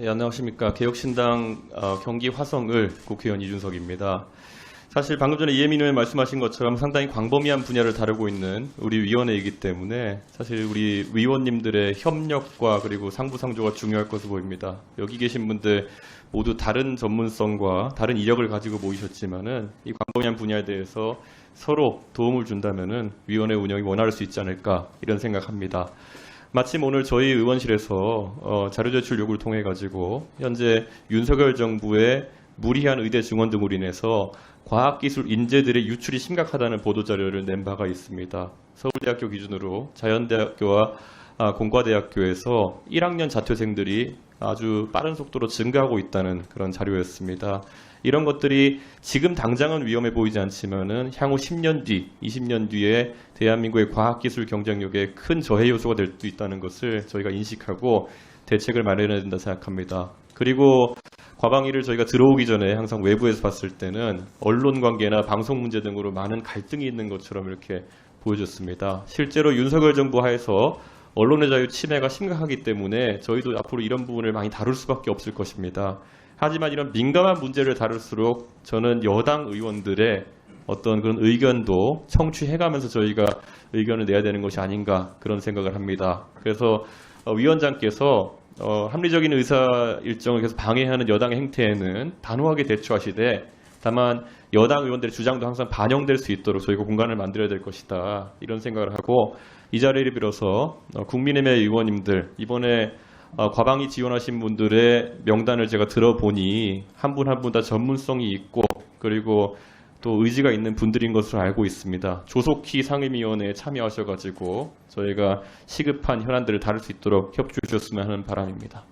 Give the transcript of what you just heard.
네, 안녕하십니까. 개혁신당 어, 경기 화성을 국회의원 이준석입니다. 사실 방금 전에 이혜민 의원 말씀하신 것처럼 상당히 광범위한 분야를 다루고 있는 우리 위원회이기 때문에 사실 우리 위원님들의 협력과 그리고 상부상조가 중요할 것으로 보입니다. 여기 계신 분들 모두 다른 전문성과 다른 이력을 가지고 모이셨지만은 이 광범위한 분야에 대해서 서로 도움을 준다면은 위원회 운영이 원활할 수 있지 않을까 이런 생각합니다. 마침 오늘 저희 의원실에서 어, 자료 제출 요구를 통해 가지고 현재 윤석열 정부의 무리한 의대 증원 등으로 인해서 과학기술 인재들의 유출이 심각하다는 보도 자료를 낸 바가 있습니다. 서울대학교 기준으로 자연대학교와 아, 공과대학교에서 1학년 자퇴생들이 아주 빠른 속도로 증가하고 있다는 그런 자료였습니다. 이런 것들이 지금 당장은 위험해 보이지 않지만은 향후 10년 뒤, 20년 뒤에 대한민국의 과학기술 경쟁력에 큰 저해 요소가 될 수 있다는 것을 저희가 인식하고 대책을 마련해야 된다 생각합니다. 그리고 과방위를 저희가 들어오기 전에 항상 외부에서 봤을 때는 언론 관계나 방송 문제 등으로 많은 갈등이 있는 것처럼 이렇게 보여졌습니다. 실제로 윤석열 정부 하에서 언론의 자유 침해가 심각하기 때문에 저희도 앞으로 이런 부분을 많이 다룰 수밖에 없을 것입니다. 하지만 이런 민감한 문제를 다룰수록 저는 여당 의원들의 어떤 그런 의견도 청취해가면서 저희가 의견을 내야 되는 것이 아닌가 그런 생각을 합니다. 그래서 어, 위원장께서 어, 합리적인 의사 일정을 계속 방해하는 여당의 행태에는 단호하게 대처하시되 다만 여당 의원들의 주장도 항상 반영될 수 있도록 저희가 공간을 만들어야 될 것이다 이런 생각을 하고 이 자리를 빌어서 어, 국민의힘의 의원님들 이번에 어, 과방위 지원하신 분들의 명단을 제가 들어보니 한 분 한 분 다 전문성이 있고 그리고 또 의지가 있는 분들인 것으로 알고 있습니다. 조속히 상임위원회에 참여하셔가지고 저희가 시급한 현안들을 다룰 수 있도록 협조해 주셨으면 하는 바람입니다.